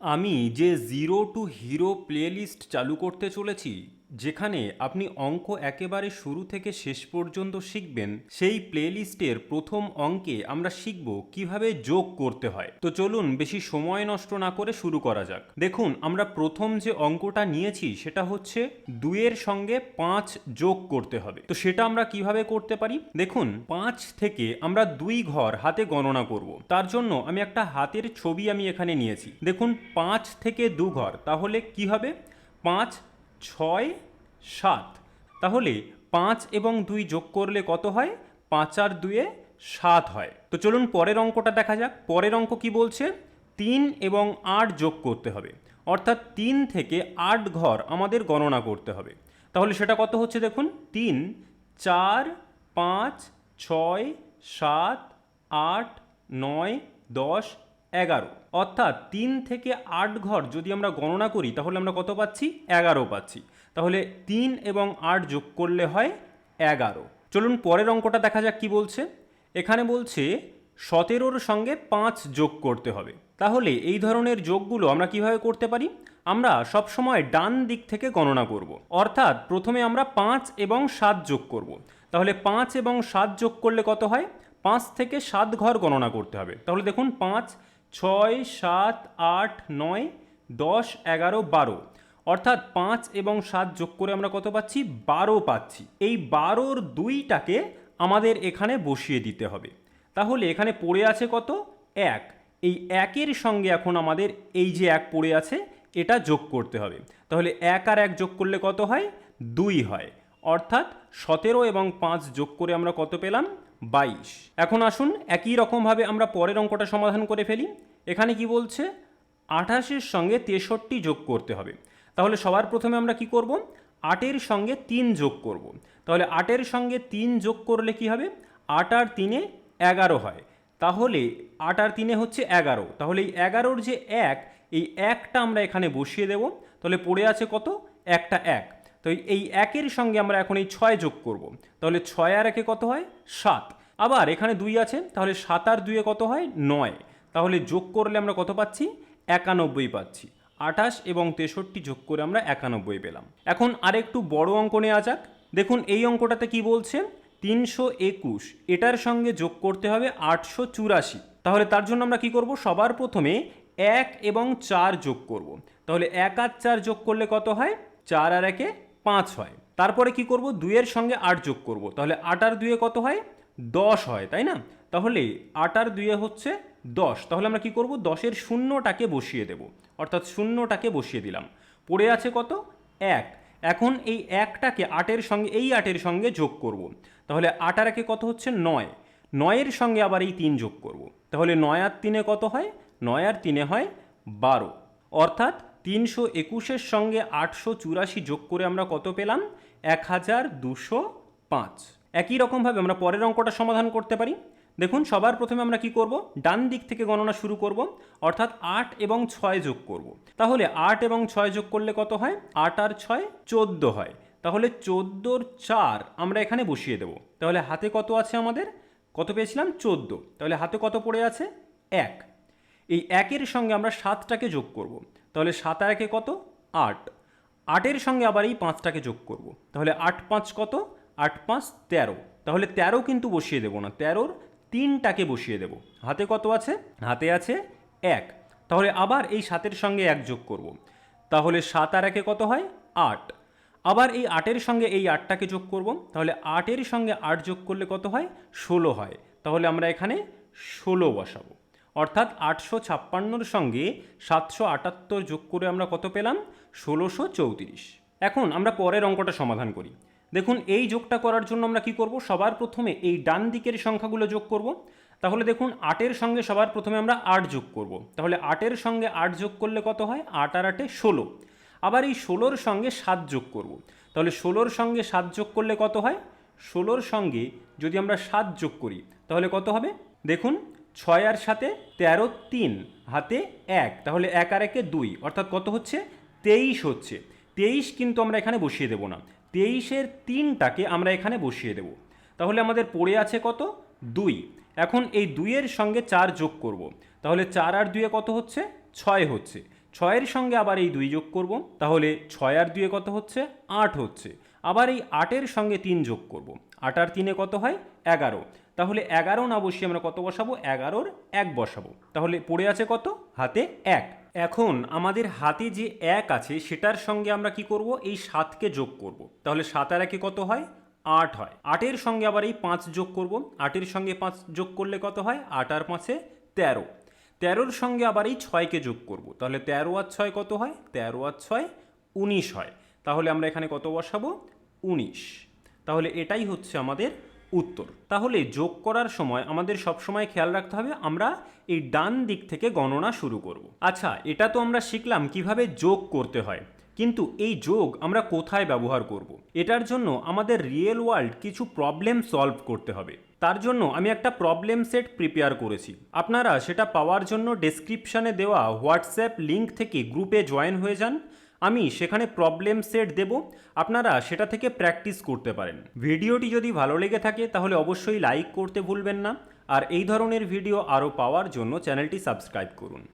আমি যে zero two hero playlist চালু করতে চলেছি যেখানে আপনি অঙ্ক একেবারে শুরু থেকে শেষ পর্যন্ত শিখবেন, সেই প্লেলিস্টের প্রথম অঙ্কে আমরা শিখব কীভাবে যোগ করতে হয়। তো চলুন বেশি সময় নষ্ট না করে শুরু করা যাক। দেখুন, আমরা প্রথম যে অঙ্কটা নিয়েছি, সেটা হচ্ছে দুইয়ের সঙ্গে পাঁচ যোগ করতে হবে। তো সেটা আমরা কীভাবে করতে পারি? দেখুন, পাঁচ থেকে আমরা দুই ঘর হাতে গণনা করব। তার জন্য আমি একটা হাতের ছবি আমি এখানে নিয়েছি। দেখুন, পাঁচ থেকে দু ঘর, তাহলে কি হবে? পাঁচ ছয়, সাত। তাহলে পাঁচ এবং দুই যোগ করলে কত হয়? পাঁচ আর দুয়ে সাত হয়। তো চলুন পরের অঙ্কটা দেখা যাক। পরের অঙ্ক কি বলছে? তিন এবং আট যোগ করতে হবে। অর্থাৎ তিন থেকে আট ঘর আমাদের গণনা করতে হবে। তাহলে সেটা কত হচ্ছে দেখুন? তিন, চার, পাঁচ, ছয়, সাত, আট, নয়, দশ এগারো। অর্থাৎ তিন থেকে আট ঘর যদি আমরা গণনা করি, তাহলে আমরা কত পাচ্ছি? এগারো পাচ্ছি। তাহলে তিন এবং আট যোগ করলে হয় এগারো। চলুন পরের অঙ্কটা দেখা যাক কি বলছে। এখানে বলছে সতেরোর সঙ্গে পাঁচ যোগ করতে হবে। তাহলে এই ধরনের যোগগুলো আমরা কীভাবে করতে পারি? আমরা সবসময় ডান দিক থেকে গণনা করব। অর্থাৎ প্রথমে আমরা পাঁচ এবং সাত যোগ করব। তাহলে পাঁচ এবং সাত যোগ করলে কত হয়? পাঁচ থেকে সাত ঘর গণনা করতে হবে। তাহলে দেখুন, পাঁচ ছয় সাত আট নয় দশ এগারো বারো। অর্থাৎ পাঁচ এবং সাত যোগ করে আমরা কত পাচ্ছি? বারো পাচ্ছি। এই বারোর দুইটাকে আমাদের এখানে বসিয়ে দিতে হবে। তাহলে এখানে পড়ে আছে কত? এক। এই একের সঙ্গে এখন আমাদের এই যে এক পড়ে আছে, এটা যোগ করতে হবে। তাহলে এক আর এক যোগ করলে কত হয়? দুই হয়। অর্থাৎ সতেরো এবং পাঁচ যোগ করে আমরা কত পেলাম? বাইশ। এখন আসুন একই রকমভাবে আমরা পরের অঙ্কটা সমাধান করে ফেলি। এখানে কি বলছে? আঠাশের সঙ্গে তেষট্টি যোগ করতে হবে। তাহলে সবার প্রথমে আমরা কি করব? আটের সঙ্গে তিন যোগ করব। তাহলে আটের সঙ্গে তিন যোগ করলে কি হবে? আট আর তিনে এগারো হয়। তাহলে আট আর তিনে হচ্ছে এগারো। তাহলে এই এগারোর যে এক, এই একটা আমরা এখানে বসিয়ে দেব। তাহলে পড়ে আছে কত? একটা এক। তো এই একের সঙ্গে আমরা এখন এই ছয় যোগ করব। তাহলে ছয় আর একে কত হয়? সাত। আবার এখানে দুই আছে, তাহলে সাত আর দুয়ে কত হয়? নয়। তাহলে যোগ করলে আমরা কত পাচ্ছি? একানব্বই পাচ্ছি। আঠাশ এবং তেষট্টি যোগ করে আমরা একানব্বই পেলাম। এখন আরেকটু বড় অঙ্ক নেওয়া যাক। দেখুন, এই অঙ্কটাতে কি বলছে? তিনশো একুশ। এটার সঙ্গে যোগ করতে হবে আটশো চুরাশি। তাহলে তার জন্য আমরা কি করব? সবার প্রথমে এক এবং চার যোগ করব। তাহলে এক আর চার যোগ করলে কত হয়? চার আর একে পাঁচ হয়। তারপরে কি করব? দুইয়ের সঙ্গে আট যোগ করব। তাহলে আট আর দুয়ে কত হয়? দশ হয়, তাই না? তাহলে আট আর দুয়ে হচ্ছে দশ। তাহলে আমরা কি করব? দশের শূন্যটাকে বসিয়ে দেব। অর্থাৎ শূন্যটাকে বসিয়ে দিলাম। পড়ে আছে কত? এক। এখন এই একটাকে আটের সঙ্গে, এই আটের সঙ্গে যোগ করব। তাহলে আট আর একে কত হচ্ছে? নয়। নয়ের সঙ্গে আবার এই তিন যোগ করব। তাহলে নয় আর তিনে কত হয়? নয় আর তিনে হয় বারো। অর্থাৎ তিনশো একুশের সঙ্গে আটশো চুরাশি যোগ করে আমরা কত পেলাম? এক হাজার দুশো পাঁচ। একই রকমভাবে আমরা পরের অঙ্কটা সমাধান করতে পারি। দেখুন, সবার প্রথমে আমরা কি করব? ডান দিক থেকে গণনা শুরু করব, অর্থাৎ আট এবং ছয় যোগ করব। তাহলে আট এবং ছয় যোগ করলে কত হয়? আট আর ছয় চোদ্দ হয়। তাহলে চোদ্দোর চার আমরা এখানে বসিয়ে দেব। তাহলে হাতে কত আছে আমাদের? কত পেয়েছিলাম? চোদ্দ। তাহলে হাতে কত পড়ে আছে? এক। এই একের সঙ্গে আমরা সাতটাকে যোগ করব। তাহলে সাত আর একে কত? আট। আটের সঙ্গে আবার এই পাঁচটাকে যোগ করব। তাহলে আট পাঁচ কত? আট পাঁচ তেরো। তাহলে তেরো কিন্তু বসিয়ে দেবো না। তেরোর তিনটাকে বসিয়ে দেব। হাতে কত আছে? হাতে আছে এক। তাহলে আবার এই সাতের সঙ্গে এক যোগ করব। তাহলে সাত আর একে কত হয়? আট। আবার এই আটের সঙ্গে এই আটটাকে যোগ করব। তাহলে আটের সঙ্গে আট যোগ করলে কত হয়? ষোলো হয়। তাহলে আমরা এখানে ষোলো বসাবো। অর্থাৎ আটশো ছাপ্পান্নর সঙ্গে সাতশো আটাত্তর যোগ করে আমরা কত পেলাম? ষোলোশো চৌত্রিশ। এখন আমরা পরের অঙ্কটা সমাধান করি। দেখুন, এই যোগটা করার জন্য আমরা কি করব? সবার প্রথমে এই ডান দিকের সংখ্যাগুলো যোগ করব। তাহলে দেখুন, আটের সঙ্গে সবার প্রথমে আমরা আট যোগ করব। তাহলে আটের সঙ্গে আট যোগ করলে কত হয়? আট আর আটে ষোলো। আবার এই ষোলোর সঙ্গে সাত যোগ করব। তাহলে ষোলোর সঙ্গে সাত যোগ করলে কত হয়? ষোলোর সঙ্গে যদি আমরা সাত যোগ করি, তাহলে কত হবে? দেখুন ছয় আর সাথে তেরো তিন, হাতে এক। তাহলে এক আর একে দুই, অর্থাৎ কত হচ্ছে? তেইশ হচ্ছে। তেইশ কিন্তু আমরা এখানে বসিয়ে দেবো না। তেইশের তিনটাকে আমরা এখানে বসিয়ে দেব। তাহলে আমাদের পড়ে আছে কত? দুই। এখন এই দুইয়ের সঙ্গে চার যোগ করব। তাহলে চার আর দুয়ে কত হচ্ছে? ছয় হচ্ছে। ছয়ের সঙ্গে আবার এই দুই যোগ করব। তাহলে ছয় আর দুয়ে কত হচ্ছে? আট হচ্ছে। আবার এই আটের সঙ্গে তিন যোগ করব। আট আর তিনে কত হয়? এগারো। তাহলে এগারো না বসিয়ে আমরা কত বসাবো? এগারোর এক বসাবো। তাহলে পড়ে আছে কত? হাতে এক। এখন আমাদের হাতে যে এক আছে, সেটার সঙ্গে আমরা কি করব? এই সাতকে যোগ করব। তাহলে সাত আর একে কত হয়? আট হয়। আটের সঙ্গে আবার এই পাঁচ যোগ করব। আটের সঙ্গে পাঁচ যোগ করলে কত হয়? আট আর পাঁচে তেরো। তেরোর সঙ্গে আবার এই ছয়কে যোগ করব। তাহলে তেরো আর ছয় কত হয়? তেরো আর ছয় উনিশ হয়। তাহলে আমরা এখানে কত বসাবো? উনিশ। তাহলে এটাই হচ্ছে আমাদের উত্তর। তাহলে যোগ করার সময় আমাদের সবসময় খেয়াল রাখতে হবে, আমরা এই ডান দিক থেকে গণনা শুরু করব। আচ্ছা এটা তো আমরা শিখলাম কীভাবে যোগ করতে হয়। কিন্তু এই যোগ আমরা কোথায় ব্যবহার করব। এটার জন্য আমাদের রিয়েল ওয়ার্ল্ড কিছু প্রবলেম সলভ করতে হবে। তার জন্য আমি একটা প্রবলেম সেট প্রিপেয়ার করেছি। আপনারা সেটা পাওয়ার জন্য ডেসক্রিপশানে দেওয়া হোয়াটসঅ্যাপ লিঙ্ক থেকে গ্রুপে জয়েন হয়ে যান। আমি সেখানে প্রবলেম সেট দেব। আপনারা সেটা থেকে প্র্যাকটিস করতে পারেন। ভিডিওটি যদি ভালো লেগে থাকে, তাহলে অবশ্যই লাইক করতে ভুলবেন না। আর এই ধরনের ভিডিও আরও পাওয়ার জন্য চ্যানেলটি সাবস্ক্রাইব করুন।